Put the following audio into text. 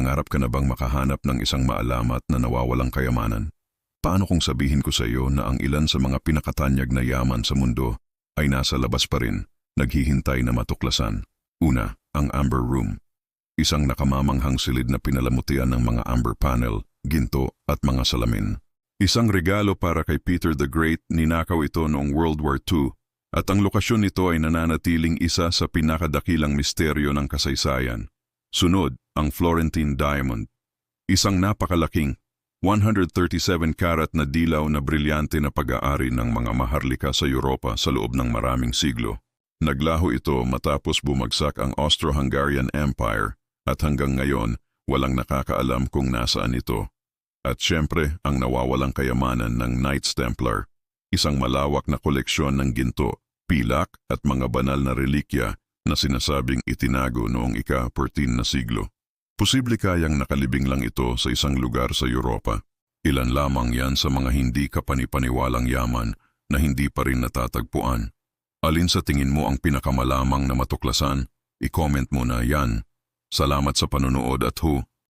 Nangarap ka na bang makahanap ng isang maalamat na nawawalang kayamanan? Paano kung sabihin ko sa iyo na ang ilan sa mga pinakatanyag na yaman sa mundo ay nasa labas pa rin, naghihintay na matuklasan? Una, ang Amber Room. Isang nakamamanghang silid na pinalamutian ng mga amber panel, ginto at mga salamin. Isang regalo para kay Peter the Great, ninakaw ito noong World War II at ang lokasyon nito ay nananatiling isa sa pinakadakilang misteryo ng kasaysayan. Sunod, ang Florentine Diamond. Isang napakalaking 137 karat na dilaw na brilyante na pag-aari ng mga maharlika sa Europa sa loob ng maraming siglo. Naglaho ito matapos bumagsak ang Austro-Hungarian Empire at hanggang ngayon walang nakakaalam kung nasaan ito. At siyempre ang nawawalang kayamanan ng Knights Templar, isang malawak na koleksyon ng ginto, pilak at mga banal na relikya na sinasabing itinago noong ika-14 na siglo. Posible kayang nakalibing lang ito sa isang lugar sa Europa. Ilan lamang yan sa mga hindi kapanipaniwalang yaman na hindi pa rin natatagpuan. Alin sa tingin mo ang pinakamalamang na matuklasan? I-comment mo na yan. Salamat sa panonood at hu,